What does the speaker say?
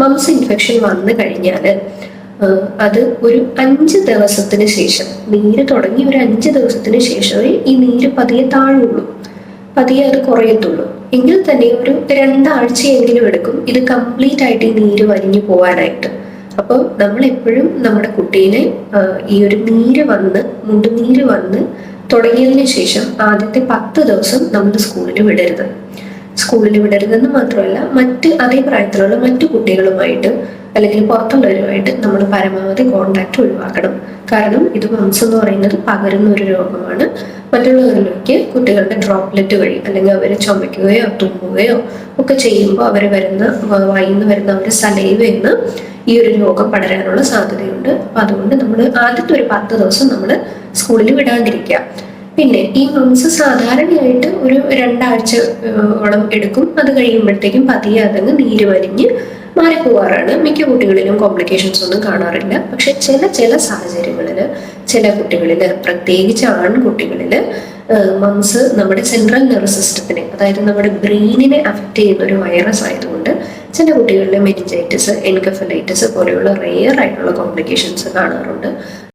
Moms infection വന്നു കഴിഞ്ഞാൽ അത് ഒരു അഞ്ച് ദിവസത്തിന് ശേഷം നീര് തുടങ്ങി ഒരു അഞ്ച് ദിവസത്തിന് ശേഷമേ ഈ നീര് പതിയെ താഴുള്ളൂ. പതിയെ അത് കുറയത്തുള്ളൂ. എങ്കിൽ തന്നെ ഒരു രണ്ടാഴ്ചയെങ്കിലും എടുക്കും ഇത് കംപ്ലീറ്റ് ആയിട്ട് ഈ നീര് വലിഞ്ഞു പോകാനായിട്ട് അപ്പോൾ നമ്മൾ എപ്പോഴും നമ്മുടെ കുട്ടീനെ ഈ ഒരു നീര് വന്ന് മുണ്ടുനീര് വന്ന് തുടങ്ങിയതിന് ശേഷം ആദ്യത്തെ പത്ത് ദിവസം നമ്മൾ സ്കൂളിൽ വിടരുത്. സ്കൂളിൽ വിടരുതെന്ന് മാത്രമല്ല മറ്റ് അതേ പ്രായത്തിലുള്ള മറ്റു കുട്ടികളുമായിട്ട് അല്ലെങ്കിൽ പുറത്തുള്ളവരുമായിട്ട് നമ്മൾ പരമാവധി കോണ്ടാക്ട് ഒഴിവാക്കണം. കാരണം ഇത് മംസ് എന്ന് പറയുന്നത് പകരുന്ന ഒരു രോഗമാണ്. മറ്റുള്ളവരിലേക്ക് കുട്ടികളുടെ ഡ്രോപ്ലെറ്റ് വഴി അല്ലെങ്കിൽ അവരെ ചുമയ്ക്കുകയോ തുമ്മുകയോ ഒക്കെ ചെയ്യുമ്പോൾ അവർ വരുന്ന വായിൽ വരുന്ന അവരുടെ സലൈവ് നിന്ന് ഈ ഒരു രോഗം പടരാനുള്ള സാധ്യതയുണ്ട്. അപ്പം അതുകൊണ്ട് നമ്മൾ ആദ്യത്തെ ഒരു പത്ത് ദിവസം നമ്മൾ സ്കൂളിൽ വിടാണ്ടിരിക്കുക പിന്നെ ഈ മംസ് സാധാരണയായിട്ട് ഒരു രണ്ടാഴ്ച ഓളം എടുക്കും. അത് കഴിയുമ്പോഴത്തേക്കും പതിയെ അതങ്ങ് നീര് വലിഞ്ഞ് മാറിപ്പോവാറാണ്. മിക്ക കുട്ടികളിലും കോംപ്ലിക്കേഷൻസ് ഒന്നും കാണാറില്ല. പക്ഷെ ചില ചില സാഹചര്യങ്ങളിൽ ചില കുട്ടികളിൽ പ്രത്യേകിച്ച് ആൺകുട്ടികളിൽ മംസ് നമ്മുടെ സെൻട്രൽ നെർവസ് സിസ്റ്റത്തിനെ അതായത് നമ്മുടെ ബ്രെയിനിനെ അഫക്റ്റ് ചെയ്യുന്ന ഒരു വൈറസ് ആയതുകൊണ്ട് ചില കുട്ടികളിൽ മെനിഞ്ചൈറ്റിസ് എൻകഫലൈറ്റിസ് പോലെയുള്ള റെയർ ആയിട്ടുള്ള കോംപ്ലിക്കേഷൻസ് കാണാറുണ്ട്.